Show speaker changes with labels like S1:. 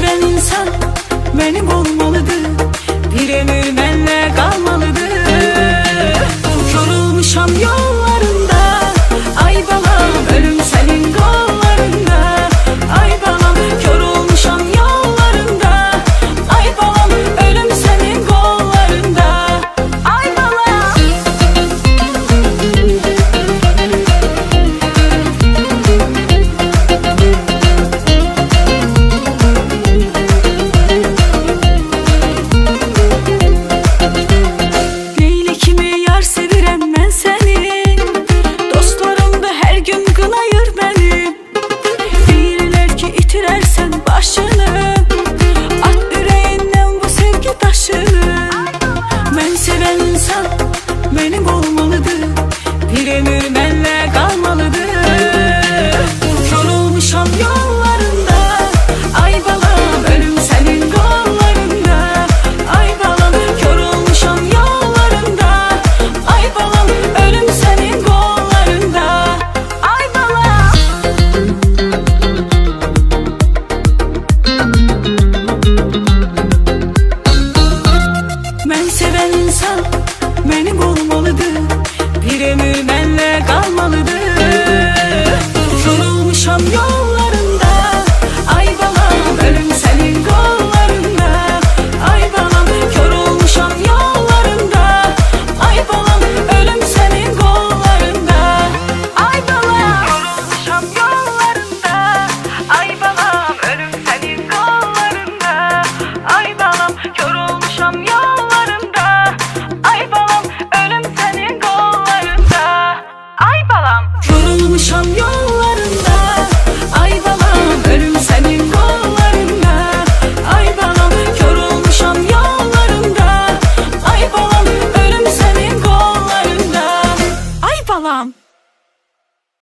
S1: seven insan benim olmalıdır. Bir ömür benle kalmalı insan Beni bulmalıdır Bir ömür benle kalmalıdır. balam Yorulmuşam yol.